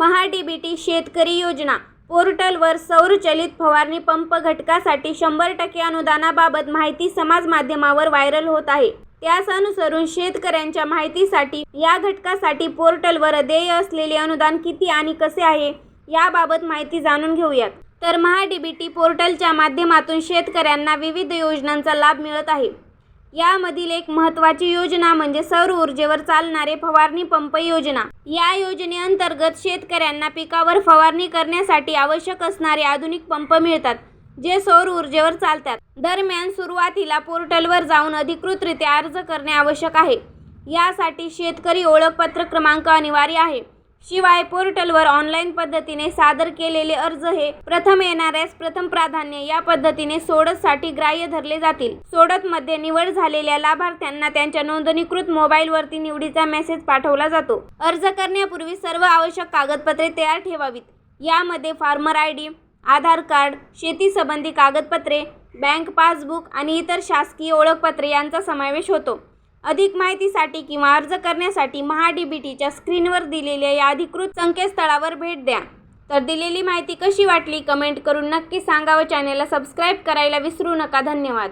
महाडीबीटी शेतकरी योजना. पोर्टलवर सौरचलित फवारणी पंप घटकासाठी शंभर टक्के अनुदानाबाबत माहिती समाज माध्यमावर व्हायरल होत आहे. त्यास अनुसरून शेतकऱ्यांच्या माहितीसाठी या घटकासाठी पोर्टलवर देय असलेले अनुदान किती आणि कसे आहे याबाबत माहिती जाणून घेऊयात. तर महाडीबीटी पोर्टलच्या माध्यमातून शेतकऱ्यांना विविध योजनांचा लाभ मिळत आहे. यामधील एक महत्त्वाची योजना म्हणजे सौर ऊर्जेवर चालणारे फवारणी पंप योजना. या योजनेअंतर्गत शेतकऱ्यांना पिकावर फवारणी करण्यासाठी आवश्यक असणारे आधुनिक पंप मिळतात जे सौर ऊर्जेवर चालतात. दरम्यान सुरुवातीला पोर्टलवर जाऊन अधिकृतरित्या अर्ज करणे आवश्यक आहे. यासाठी शेतकरी ओळखपत्र क्रमांक अनिवार्य आहे. शिवाय पोर्टलवर ऑनलाईन पद्धतीने सादर केलेले अर्ज हे प्रथम येणाऱ्यास प्रथम प्राधान्य या पद्धतीने सोडतसाठी ग्राह्य धरले जातील. सोडतमध्ये निवड झालेल्या लाभार्थ्यांना त्यांच्या नोंदणीकृत मोबाईलवरती निवडीचा मेसेज पाठवला जातो. अर्ज करण्यापूर्वी सर्व आवश्यक कागदपत्रे तयार ठेवावीत. यामध्ये farmer I D Aadhaar card शेती संबंधी कागदपत्रे बँक पासबुक आणि इतर शासकीय ओळखपत्रे यांचा समावेश होतो. अधिक माहितीसाठी किंवा अर्ज करण्यासाठी महाडीबीटीच्या स्क्रीनवर दिलेल्या या अधिकृत संकेतस्थळावर भेट द्या. तर दिलेली माहिती कशी वाटली कमेंट करून नक्की सांगा व चॅनेलला सबस्क्राईब करायला विसरू नका. धन्यवाद.